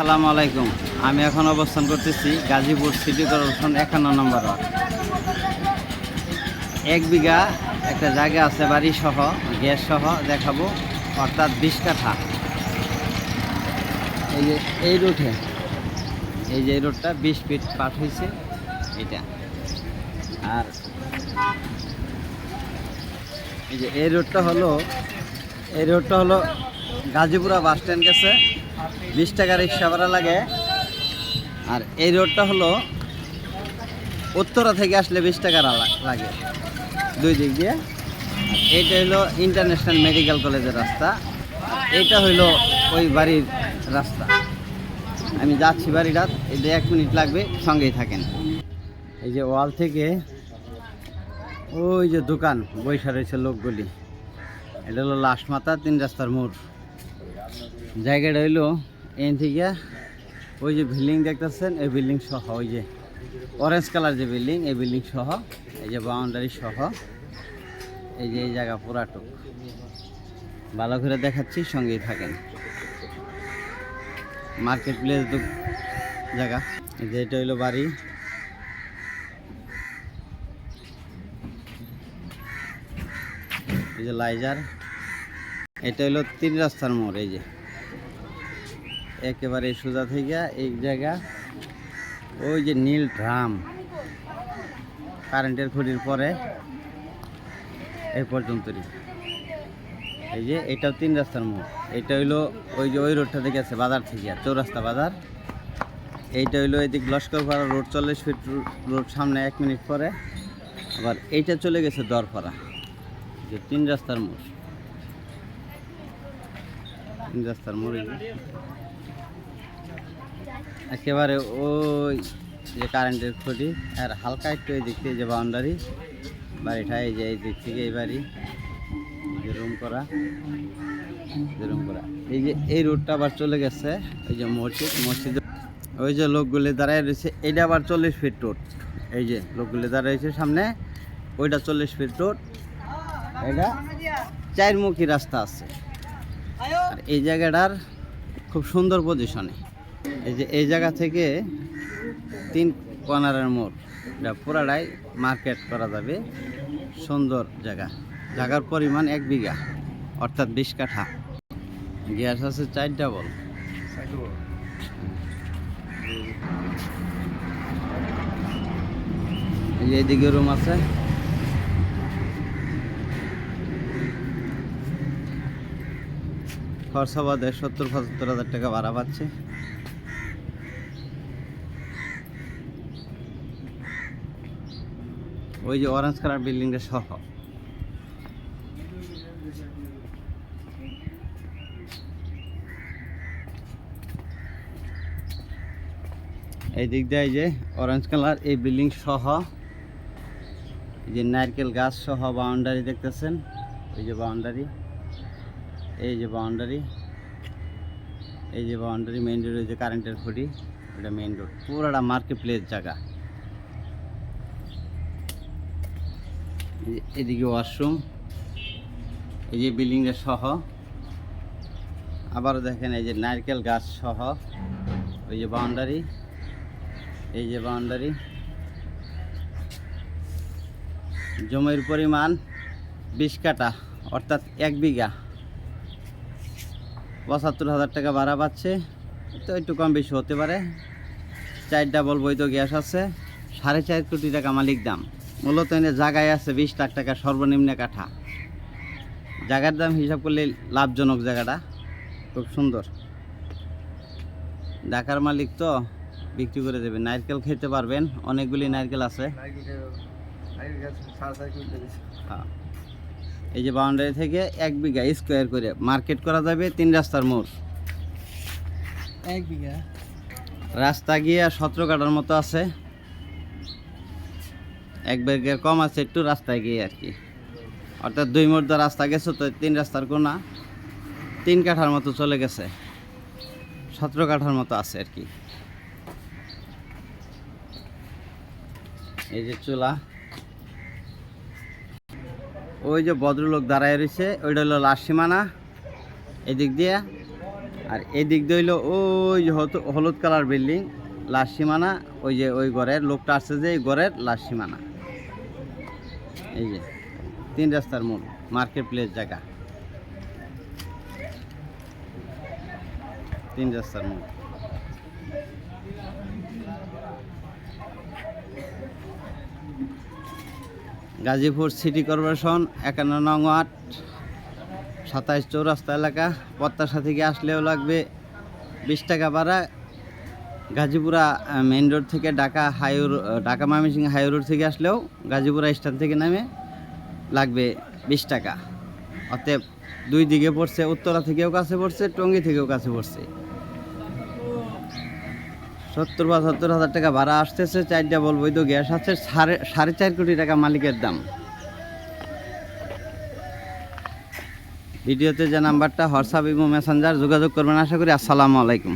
আসসালামু আলাইকুম। আমি এখন অবস্থান করতেছি গাজীপুর সিটি কর্পোরেশন একান্ন নম্বর এক বিঘা একটা জায়গা আছে বাড়ি সহ, গ্যাস সহ দেখাবো, অর্থাৎ বিশ কাঠা। এই যে, এই রুটে, এই যে রোডটা বিশ ফিট পাঠ হয়েছে এটা আর এই যে, এই রোডটা হলো, এই রোডটা হলো গাজীপুরা বাস স্ট্যান্ড গেছে। বিশ টাকা রিক্সা ভাড়া লাগে। আর এই রোডটা হলো উত্তরা থেকে আসলে বিশ টাকা লাগে দুই দিক দিয়ে। এইটা হলো ইন্টারন্যাশনাল মেডিকেল কলেজের রাস্তা। এইটা হইল ওই বাড়ির রাস্তা। আমি যাচ্ছি বাড়িটা এটা এক মিনিট লাগবে, সঙ্গেই থাকেন। এই যে ওয়াল থেকে ওই যে দোকান, বৈশা রয়েছে লোকগুলি। এটা হলো লাশ মাথা, তিন রাস্তার মোড়। জায়গাটা হইল এন থেকে ওই যে বিল্ডিং দেখতেছেন, এই বিল্ডিং সহ ওই যে অরেঞ্জ কালার যে বিল্ডিং, এই বিল্ডিং সহ, এই যে বাউন্ডারি সহ, এই যে এই জায়গা পুরাটুক। ভালো করে দেখাচ্ছি, সঙ্গেই থাকেন। মার্কেট প্লেস তো জায়গা যে এটা হইল বাড়ি। এই যে লাইজার এটা হলো তিন রাস্তার মোড়, এই যে। একেবারে সোজা থেকে এক জায়গা। ওই যে নীল ড্রাম। কারেন্টের খুঁটির পরে এই পর্যন্তই এই যে এটাও তিন রাস্তার মোড়। এটা হইল ওই যে ওই রোডটা থেকে আছে বাজার থেকে, চৌরাস্তা বাজার। এইটা হইল এদিক লস্করপাড়া রোড চল্লিশ ফিট রোড সামনে এক মিনিট পরে। আবার এইটা চলে গেছে দরপাড়া। যে তিন রাস্তার মোড়। তিন রাস্তার মোড়। একেবারে ওই যে কারেন্টের খুঁটি, আর হালকা একটু এই দিক থেকে যে বাউন্ডারি বাড়িটা এই যে এই দিক থেকে এই বাড়ি যে রুম করা যে রুম করা। এই যে এই রোডটা আবার চলে গেছে, এই যে মসজিদ মসজিদ ওই যে লোকগুলি দাঁড়ায় রয়েছে, এইটা আবার চল্লিশ ফিট রোড এই যে লোকগুলি দাঁড়ায় রয়েছে সামনে, ওইটা চল্লিশ ফিট রোড এটা চারমুখী রাস্তা আছে। আর এই জায়গাটার খুব সুন্দর পজিশনে এই যে, এই জায়গা থেকে তিন কর্নারের মোড়। এটা পুরাটাই মার্কেট করা যাবে। সুন্দর জায়গা। জায়গার পরিমাণ এক বিঘা, অর্থাৎ বিশ কাঠা। গ্যাস আছে চার ডাবল। এদিকে রুম আছে। খরচা বাদে সত্তর পঁচাত্তর হাজার টাকা ভাড়া পাচ্ছে। ওই যে অরেঞ্জ কালার বিল্ডিংটা সহ। এই দিক দিয়ে যে অরেঞ্জ কালার এই বিল্ডিং সহ। এই যে নারকেল গাছ সহ বাউন্ডারি দেখতেছেন? এই যে বাউন্ডারি এই যে বাউন্ডারি এই যে বাউন্ডারি মেইন রোড যে কারেন্টের খুঁটি এটা মেইন রোড পুরোটা মার্কেট প্লেস জায়গা এই যে এদিকে ওয়াশরুম, এই যে বিল্ডিংটা সহ। আবারও দেখেন এই যে নারকেল গাছ সহ, ওই যে বাউন্ডারি, এই যে বাউন্ডারি। জমির পরিমাণ বিশ কাটা অর্থাৎ এক বিঘা। পঁচাত্তর হাজার টাকা ভাড়া পাচ্ছে, তো একটু কম বেশি হতে পারে। চার ডাবল বৈধ গ্যাস আছে, সাড়ে চার কোটি টাকা মালিক দাম। মূলত এনে জায়গায় আছে বিশ লাখ টাকা সর্বনিম্ন কাঠা। জায়গার দাম হিসাব করলে লাভজনক জায়গাটা। খুব সুন্দর। ঢাকার মালিক তো বিক্রি করে দেবে। নারকেল খেতে পারবেন অনেকগুলি নারকেল আছে। হ্যাঁ। এই যে বাউন্ডারি থেকে এক বিঘা স্কোয়ার করে মার্কেট করা যাবে তিন রাস্তার মোড়। এক বিঘা? রাস্তা গিয়ে সতেরো কাটার মতো আছে। এক বিঘার কম আছে, একটু রাস্তায় গিয়ে আর কি। অর্থাৎ দুই মোড় রাস্তা গেছে, তো তিন রাস্তার কোনা। তিন কাঠার মতো চলে গেছে। সতেরো কাঠার মতো আছে আর কি। এই যে চুলা। ওই যে ভদ্রলোক দাঁড়ায় রয়েছে, ওইটা হলো লাশ সীমানা। এদিক দিয়ে। আর এদিক দিয়ে হইল ওই যে হলুদ কালার বিল্ডিং লাস্ট সীমানা। ওই যে ওই ঘরের, লোকটা আসছে যে এই ঘরের লাস্ট সীমানা। এই যে, তিন রাস্তার মোড় মার্কেট প্লেস জায়গা। তিন রাস্তার মোড়। গাজীপুর সিটি কর্পোরেশন একান্ন নং ওয়ার্ড, সাতাইশ চৌরাস্তা এলাকা। পত্তাশা থেকে আসলেও লাগবে? বিশ টাকা ভাড়া গাজীপুরা মেইন রোড থেকে ঢাকা হাইওর ঢাকা ময়মনসিংহ হাই রোড থেকে আসলেও গাজীপুরা স্ট্যান্ড থেকে নামে লাগবে বিশ টাকা। অতএব দুই দিকে পড়ছে, উত্তরা থেকেও কাছে পড়ছে, টঙ্গী থেকেও কাছে পড়ছে। সত্তর পঁচাত্তর হাজার টাকা ভাড়া আসতেছে, চারটা বলব তো গ্যাস আছে, সাড়ে সাড়ে চার কোটি টাকা মালিকের দাম। ভিডিওতে যে নাম্বারটা, হোয়াটসঅ্যাপ এবং মেসেঞ্জার যোগাযোগ করবেন, আশা করি। আসসালামু আলাইকুম।